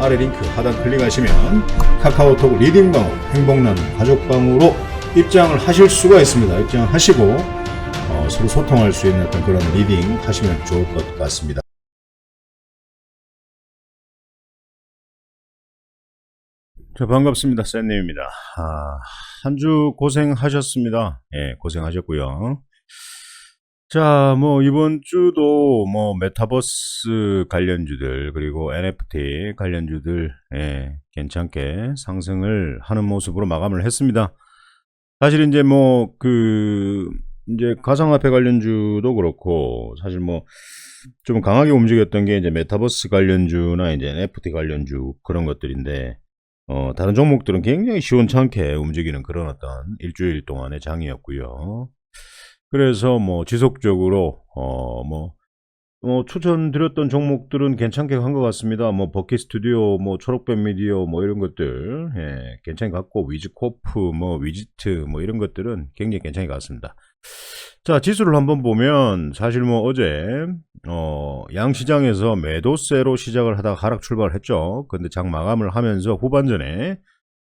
아래 링크 하단 클릭하시면 카카오톡 리딩 방으로 행복나눔 가족 방으로 입장을 하실 수가 있습니다. 입장하시고 어, 서로 소통할 수 있는 어떤 그런 리딩 하시면 좋을 것 같습니다. 자, 반갑습니다. 샌님입니다. 아, 한 주 고생하셨습니다. 예, 고생하셨고요. 자, 뭐, 이번 주도 뭐, 메타버스 관련주들, 그리고 NFT 관련주들, 예, 괜찮게 상승을 하는 모습으로 마감을 했습니다. 사실 이제 뭐, 그, 이제 가상화폐 관련주도 그렇고, 사실 뭐, 좀 강하게 움직였던 게 이제 메타버스 관련주나 이제 NFT 관련주 그런 것들인데, 어, 다른 종목들은 굉장히 시원찮게 움직이는 그런 어떤 일주일 동안의 장이었고요. 그래서 뭐 지속적으로 어, 뭐, 뭐 추천드렸던 종목들은 괜찮게 간것 같습니다. 뭐 버킷 스튜디오, 뭐 초록뱀 미디어, 뭐 이런 것들 예, 괜찮게 갔고 위즈코프, 뭐 위지트, 뭐 이런 것들은 굉장히 괜찮게 갔습니다. 자 지수를 한번 보면 사실 뭐 어제 어, 양 시장에서 매도세로 시작을 하다가 하락 출발을 했죠. 근데 장 마감을 하면서 후반전에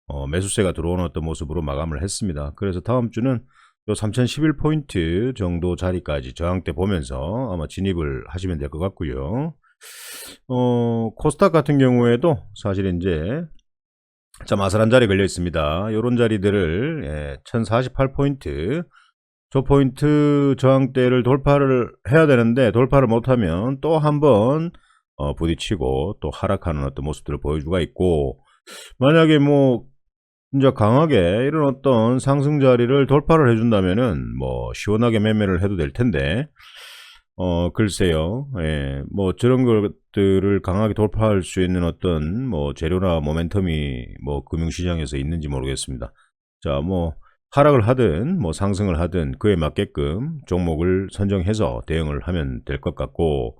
어, 매수세가 들어오는 어떤 모습으로 마감을 했습니다. 그래서 다음 주는 요 3011포인트 정도 자리까지 저항대 보면서 아마 진입을 하시면 될 것 같고요. 어, 코스닥 같은 경우에도 사실 이제 좀 아슬한 자리 걸려 있습니다. 요런 자리들을 예, 1048포인트 저 포인트 저항대를 돌파를 해야 되는데 돌파를 못하면 또 한번 어, 부딪히고 또 하락하는 어떤 모습들을 보여주가 있고 만약에 뭐 진짜 강하게 이런 어떤 상승 자리를 돌파를 해준다면은 뭐 시원하게 매매를 해도 될 텐데 어 글쎄요. 예, 뭐 저런 것들을 강하게 돌파할 수 있는 어떤 뭐 재료나 모멘텀이 뭐 금융시장에서 있는지 모르겠습니다. 자뭐 하락을 하든 뭐 상승을 하든 그에 맞게끔 종목을 선정해서 대응을 하면 될 것 같고.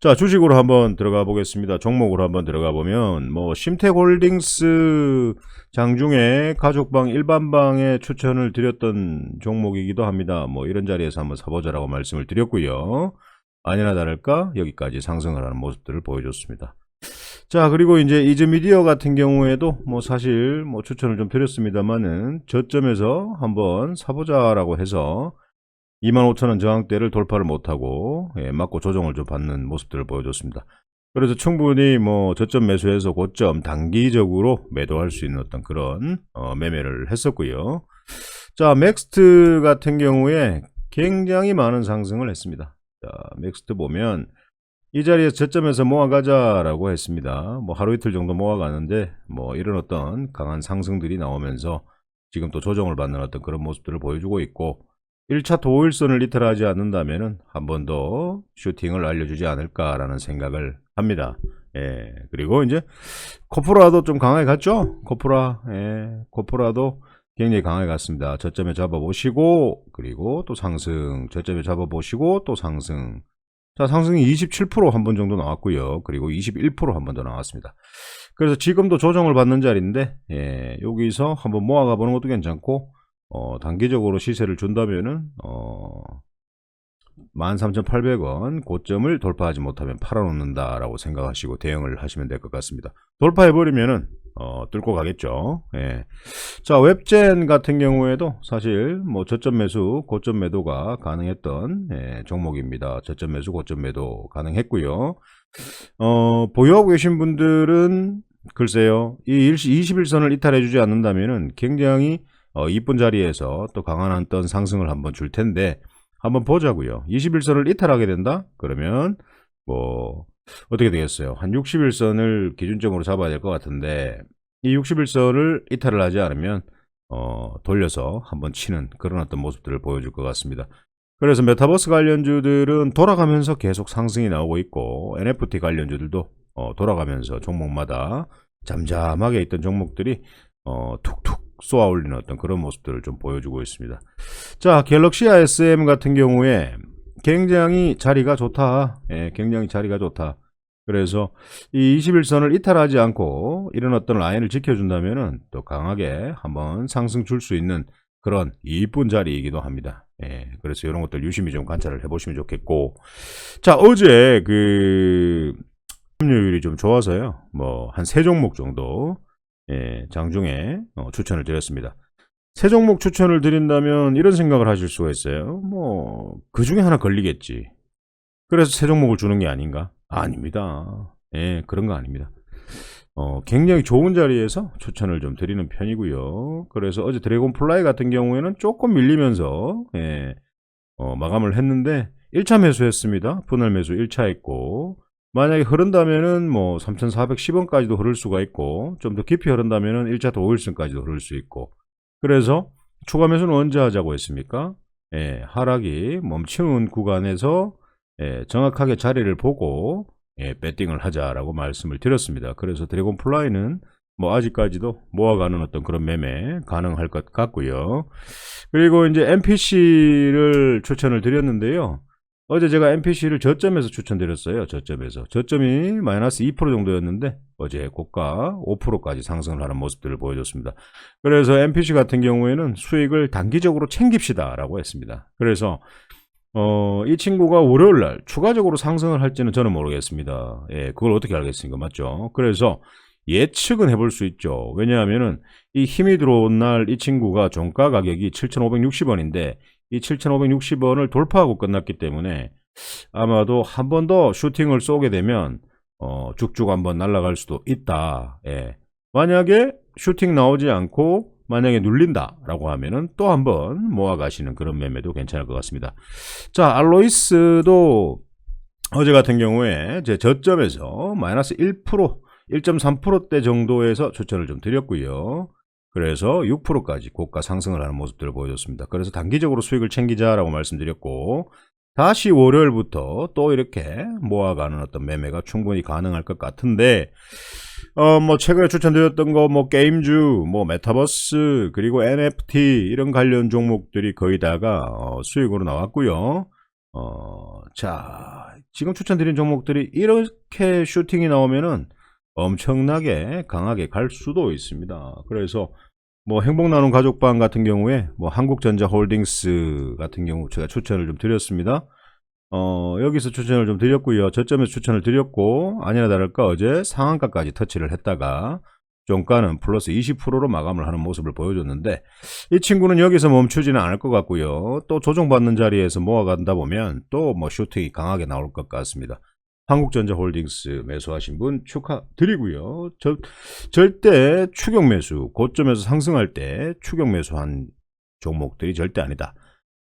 자 주식으로 한번 들어가 보겠습니다. 종목으로 한번 들어가 보면 뭐 심택홀딩스 장중에 가족방 일반방에 추천을 드렸던 종목이기도 합니다. 뭐 이런 자리에서 한번 사보자라고 말씀을 드렸고요. 아니나 다를까 여기까지 상승을 하는 모습들을 보여줬습니다 자, 그리고 이제 이즈미디어 같은 경우에도 뭐 사실 뭐 추천을 좀 드렸습니다만은 저점에서 한번 사보자라고 해서 25,000원 저항대를 돌파를 못하고 예, 맞고 조정을 좀 받는 모습들을 보여줬습니다. 그래서 충분히 뭐 저점 매수해서 고점 단기적으로 매도할 수 있는 어떤 그런 어, 매매를 했었고요. 자, 맥스트 같은 경우에 굉장히 많은 상승을 했습니다. 자, 맥스트 보면 이 자리에서 저점에서 모아가자라고 했습니다. 뭐 하루 이틀 정도 모아가는데 뭐 이런 어떤 강한 상승들이 나오면서 지금 또 조정을 받는 어떤 그런 모습들을 보여주고 있고 1차 도일선을 이탈하지 않는다면은 한번 더 슈팅을 알려주지 않을까라는 생각을 합니다. 예. 그리고 이제 코프라도 좀 강하게 갔죠? 코프라. 예. 코프라도 굉장히 강하게 갔습니다. 저점에 잡아보시고 그리고 또 상승. 저점에 잡아보시고 또 상승. 자, 상승이 27%한 번 정도 나왔고요. 그리고 21%한 번 더 나왔습니다. 그래서 지금도 조정을 받는 자리인데, 예, 여기서 한번 모아가 보는 것도 괜찮고, 어, 단기적으로 시세를 준다면은, 어, 13,800원 고점을 돌파하지 못하면 팔아놓는다라고 생각하시고 대응을 하시면 될 것 같습니다. 돌파해버리면은, 어, 뚫고 가겠죠. 예. 자, 웹젠 같은 경우에도 사실 뭐 저점 매수, 고점 매도가 가능했던 예, 종목입니다. 저점 매수, 고점 매도 가능했고요. 어, 보유하고 계신 분들은 글쎄요. 이 21선을 이탈해 주지 않는다면은 굉장히 어, 이쁜 자리에서 또 강한 어떤 상승을 한번 줄 텐데 한번 보자고요. 21선을 이탈하게 된다? 그러면 뭐 어떻게 되겠어요? 한 61선을 기준점으로 잡아야 될 것 같은데 이 61선을 이탈을 하지 않으면 어, 돌려서 한번 치는 그런 어떤 모습들을 보여줄 것 같습니다. 그래서 메타버스 관련주들은 돌아가면서 계속 상승이 나오고 있고 NFT 관련주들도 어, 돌아가면서 종목마다 잠잠하게 있던 종목들이 어, 툭툭 쏘아 올리는 어떤 그런 모습들을 좀 보여주고 있습니다. 자, 갤럭시 SM 같은 경우에 굉장히 자리가 좋다. 예, 굉장히 자리가 좋다. 그래서 이 21선을 이탈하지 않고 이런 어떤 라인을 지켜준다면은 또 강하게 한번 상승 줄 수 있는 그런 이쁜 자리이기도 합니다. 예, 그래서 이런 것들 유심히 좀 관찰을 해보시면 좋겠고. 자, 어제 그 점유율이 좀 좋아서요. 뭐 한 세 종목 정도 예, 장중에 어, 추천을 드렸습니다. 세 종목 추천을 드린다면 이런 생각을 하실 수가 있어요. 뭐 그 중에 하나 걸리겠지. 그래서 세 종목을 주는 게 아닌가? 아닙니다. 예, 그런 거 아닙니다. 어, 굉장히 좋은 자리에서 추천을 좀 드리는 편이고요. 그래서 어제 드래곤 플라이 같은 경우에는 조금 밀리면서 예, 어, 마감을 했는데 1차 매수했습니다. 분할 매수 1차 했고 만약에 흐른다면은 뭐 3,410원까지도 흐를 수가 있고 좀 더 깊이 흐른다면은 1차 도일승까지도 흐를 수 있고 그래서 추가 매수는 언제 하자고 했습니까? 예, 하락이 멈추는 구간에서 예, 정확하게 자리를 보고 예, 배팅을 하자라고 말씀을 드렸습니다. 그래서 드래곤 플라이는 뭐 아직까지도 모아가는 어떤 그런 매매 가능할 것 같고요. 그리고 이제 MPC를 추천을 드렸는데요. 어제 제가 MPC를 저점에서 추천드렸어요. 저점에서. 저점이 마이너스 2% 정도였는데 어제 고가 5%까지 상승을 하는 모습들을 보여줬습니다. 그래서 MPC 같은 경우에는 수익을 단기적으로 챙깁시다 라고 했습니다. 그래서 어, 이 친구가 월요일 날 추가적으로 상승을 할지는 저는 모르겠습니다. 예, 그걸 어떻게 알겠습니까? 맞죠? 그래서 예측은 해볼 수 있죠. 왜냐하면은 이 힘이 들어온 날 이 친구가 종가 가격이 7,560원인데 이 7,560원을 돌파하고 끝났기 때문에 아마도 한 번 더 슈팅을 쏘게 되면 어, 쭉쭉 한번 날아갈 수도 있다. 예. 만약에 슈팅 나오지 않고 만약에 눌린다라고 하면은 또 한 번 모아 가시는 그런 매매도 괜찮을 것 같습니다. 자, 알로이스도 어제 같은 경우에 제 저점에서 마이너스 1%, 1.3%대 정도에서 추천을 좀 드렸고요. 그래서 6%까지 고가 상승을 하는 모습들을 보여줬습니다. 그래서 단기적으로 수익을 챙기자라고 말씀드렸고 다시 월요일부터 또 이렇게 모아가는 어떤 매매가 충분히 가능할 것 같은데 어 뭐 최근에 추천드렸던 거 뭐 게임주, 뭐 메타버스 그리고 NFT 이런 관련 종목들이 거의 다가 어, 수익으로 나왔고요. 어 자 지금 추천드린 종목들이 이렇게 슈팅이 나오면은 엄청나게 강하게 갈 수도 있습니다. 그래서 뭐 행복 나눔 가족방 같은 경우에 뭐 한국전자 홀딩스 같은 경우 제가 추천을 좀 드렸습니다. 어, 여기서 추천을 좀 드렸고요. 저점에서 추천을 드렸고 아니나 다를까 어제 상한가까지 터치를 했다가 종가는 플러스 20%로 마감을 하는 모습을 보여줬는데 이 친구는 여기서 멈추지는 않을 것 같고요. 또 조정받는 자리에서 모아간다 보면 또 뭐 슈팅이 강하게 나올 것 같습니다. 한국전자 홀딩스 매수하신 분 축하드리고요. 저, 절대 추격 매수, 고점에서 상승할 때 추격 매수한 종목들이 절대 아니다.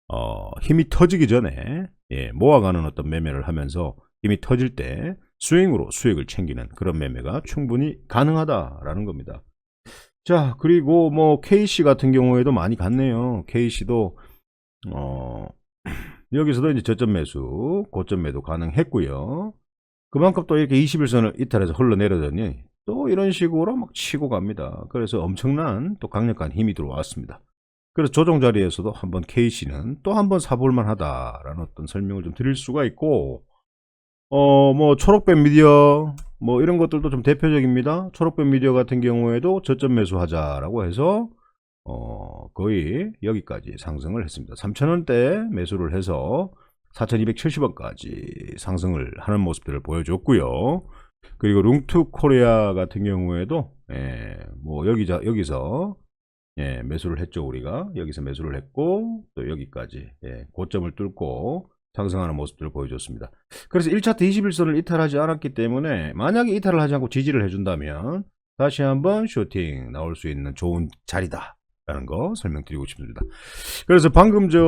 어, 힘이 터지기 전에 예, 모아가는 어떤 매매를 하면서 힘이 터질 때 스윙으로 수익을 챙기는 그런 매매가 충분히 가능하다라는 겁니다. 자, 그리고 뭐 KC 같은 경우에도 많이 갔네요. KC도 어, 여기서도 이제 저점 매수, 고점 매도 가능했고요. 그만큼 또 이렇게 21선을 이탈해서 흘러내려더니 또 이런 식으로 막 치고 갑니다. 그래서 엄청난 또 강력한 힘이 들어왔습니다. 그래서 조정 자리에서도 한번 KC는 또 한번 사볼만 하다라는 어떤 설명을 좀 드릴 수가 있고, 어, 뭐, 초록뱀 미디어, 뭐, 이런 것들도 좀 대표적입니다. 초록뱀 미디어 같은 경우에도 저점 매수하자라고 해서, 어, 거의 여기까지 상승을 했습니다. 3,000원대 매수를 해서 4,270원까지 상승을 하는 모습들을 보여줬고요. 그리고 룽투 코리아 같은 경우에도, 예, 뭐, 여기자, 여기서 예, 매수를 했죠, 우리가. 여기서 매수를 했고, 또 여기까지, 예, 고점을 뚫고 상승하는 모습들을 보여줬습니다. 그래서 1차트 21선을 이탈하지 않았기 때문에, 만약에 이탈을 하지 않고 지지를 해준다면, 다시 한번 쇼팅 나올 수 있는 좋은 자리다. 라는 거 설명드리고 싶습니다. 그래서 방금 저,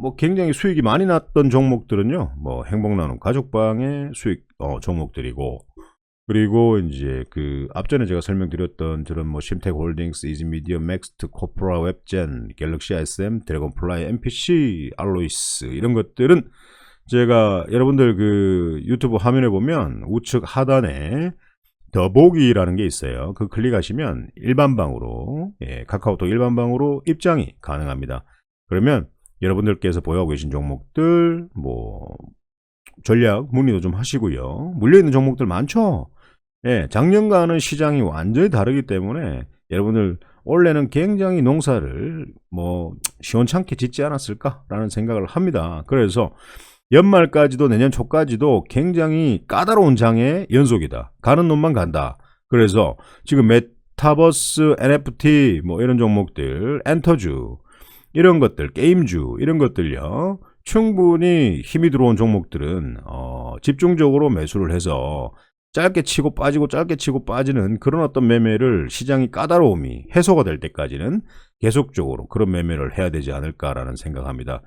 뭐 굉장히 수익이 많이 났던 종목들은요, 뭐 행복나눔 가족방의 수익, 어, 종목들이고, 그리고 이제 그 앞전에 제가 설명드렸던 저런 뭐 심텍 홀딩스, 이즈미디어, 맥스트, 코프라, 웹젠, 갤럭시 SM, 드래곤플라이, MPC, 알로이스 이런 것들은 제가 여러분들 그 유튜브 화면에 보면 우측 하단에 더보기라는 게 있어요. 그 클릭하시면 일반방으로 예, 카카오톡 일반방으로 입장이 가능합니다. 그러면 여러분들께서 보유하고 계신 종목들 뭐 전략 문의도 좀 하시고요. 물려있는 종목들 많죠? 예, 작년과는 시장이 완전히 다르기 때문에 여러분들 올해는 굉장히 농사를 뭐 시원찮게 짓지 않았을까라는 생각을 합니다. 그래서 연말까지도 내년 초까지도 굉장히 까다로운 장의 연속이다. 가는 놈만 간다. 그래서 지금 메타버스, NFT 뭐 이런 종목들, 엔터주 이런 것들, 게임주 이런 것들요. 충분히 힘이 들어온 종목들은 어, 집중적으로 매수를 해서 짧게 치고 빠지고 짧게 치고 빠지는 그런 어떤 매매를 시장이 까다로움이 해소가 될 때까지는 계속적으로 그런 매매를 해야 되지 않을까라는 생각합니다.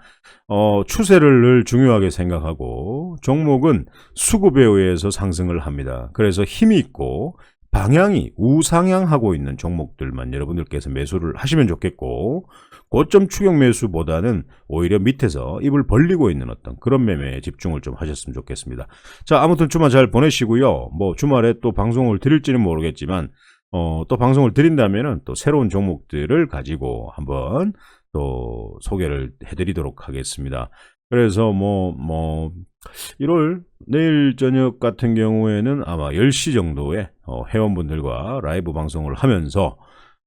어, 추세를 늘 중요하게 생각하고 종목은 수급에 의해서 상승을 합니다. 그래서 힘이 있고 방향이 우상향하고 있는 종목들만 여러분들께서 매수를 하시면 좋겠고 고점 추격 매수보다는 오히려 밑에서 입을 벌리고 있는 어떤 그런 매매에 집중을 좀 하셨으면 좋겠습니다. 자, 아무튼 주말 잘 보내시고요. 뭐 주말에 또 방송을 드릴지는 모르겠지만 어, 또 방송을 드린다면은 또 새로운 종목들을 가지고 한번 또 소개를 해드리도록 하겠습니다. 그래서 뭐, 뭐, 1월 내일 저녁 같은 경우에는 아마 10시 정도에 어, 회원분들과 라이브 방송을 하면서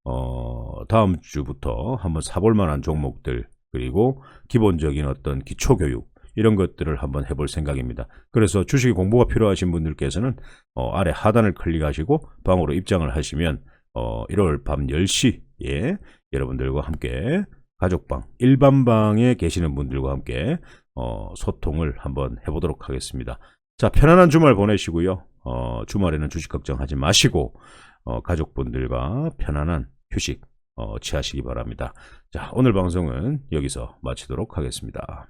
어, 다음 주부터 한번 사볼 만한 종목들 그리고 기본적인 어떤 기초교육 이런 것들을 한번 해볼 생각입니다. 그래서 주식 공부가 필요하신 분들께서는 어, 아래 하단을 클릭하시고 방으로 입장을 하시면 어, 1월 밤 10시에 여러분들과 함께 가족방, 일반방에 계시는 분들과 함께 어, 소통을 한번 해보도록 하겠습니다. 자, 편안한 주말 보내시고요. 어, 주말에는 주식 걱정하지 마시고 어, 가족분들과 편안한 휴식 어, 취하시기 바랍니다. 자, 오늘 방송은 여기서 마치도록 하겠습니다.